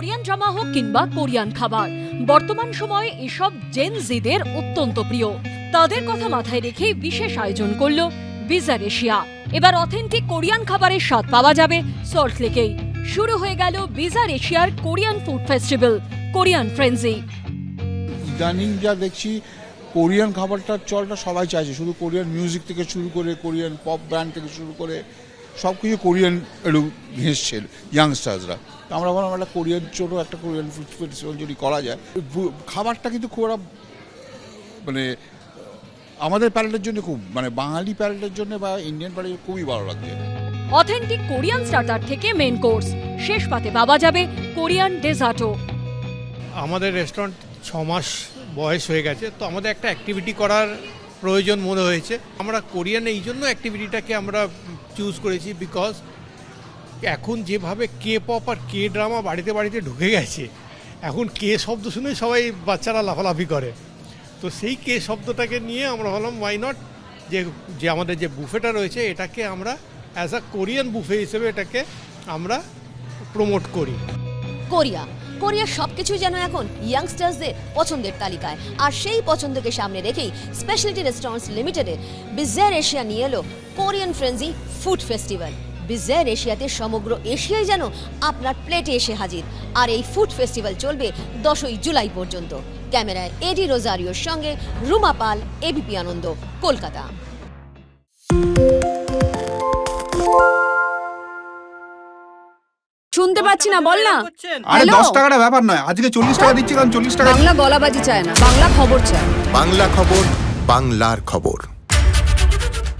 Korean drama হোক কিংবা Korean খাবার, বর্তমান সময়ে এসব জেন জিদের অত্যন্ত প্রিয়। তাদের কথা মাথায় রেখে বিশেষ আয়োজন করল বিজার এশিয়া এবার অথেন্টিক কোরিয়ান খাবারের স্বাদ পাওয়া যাবে সল্ট লেকেই শুরু হয়ে গেল বিজার এশিয়ার Korean food festival, Korean frenzy ইদানিং যা দেখছি, কোরিয়ান খাবারটার চলটা সবাই চাইছে। শুধু কোরিয়ান মিউজিক থেকে শুরু করে, কোরিয়ান পপ ব্যান্ড থেকে শুরু করে সব কিছু কোরিয়ান একটু ঘেঁষছে ইয়াংস্টার্সরা তো আমরা ভাবলাম একটা কোরিয়ান ছোটো একটা কোরিয়ান ফুড ফেস্টিভ্যাল যদি করা যায় খাবারটা কিন্তু খুব একটা মানে আমাদের প্যারেডের জন্য খুব মানে বাঙালি প্যারেডের জন্য বা ইন্ডিয়ান প্যারেডের খুবই ভালো লাগছে। অথেন্টিক কোরিয়ান স্টার্টার থেকে মেন কোর্স শেষ পাতে পাওয়া যাবে কোরিয়ান ডেজার্টও আমাদের রেস্টুরেন্ট ছ মাস বয়স হয়ে গেছে তো আমাদের একটা অ্যাক্টিভিটি করার প্রয়োজন মনে হয়েছে। আমরা কোরিয়ান এই জন্য অ্যাক্টিভিটিটাকে আমরা চুজ করেছি বিকজ এখন যেভাবে কে পপ আর কে ড্রামা বাড়িতে বাড়িতে ঢুকে গেছে, এখন কে শব্দ শুনে সবাই বাচ্চারা লাফালাফি করে। তো সেই কে শব্দটাকে নিয়ে আমরা ভাবলাম ওয়াই নট যে যে আমাদের যে বুফেটা রয়েছে, এটাকে আমরা অ্যাজ আ কোরিয়ান বুফে হিসেবে এটাকে আমরা প্রমোট করি। কোরিয়া। কোরিয়ার সব সবকিছু যেন এখন ইয়াংস্টার্সদের পছন্দের তালিকায়। আর সেই পছন্দকে সামনে রেখেই স্পেশালিটি রেস্টুরেন্টস লিমিটেডের বিজের এশিয়া নিয়ে এলো Korean frenzy food festival Bizarre এশিয়াতে সমগ্র এশিয়ায় যেন আপনার প্লেটে এসে হাজির। আর এই ফুড ফেস্টিভ্যাল চলবে দশই জুলাই পর্যন্ত। ক্যামেরায় এডি রোজারিওর সঙ্গে রুমা পাল এবিপি আনন্দ কলকাতা। শুনতে পাচ্ছি না বল না। আরে? দশ টাকাটা ব্যাপার নয় আজকে চল্লিশ টাকা দিচ্ছি কারণ চল্লিশ টাকা বাংলা গলাবাজি চায় না বাংলা খবর চায়। বাংলা খবর বাংলার খবর।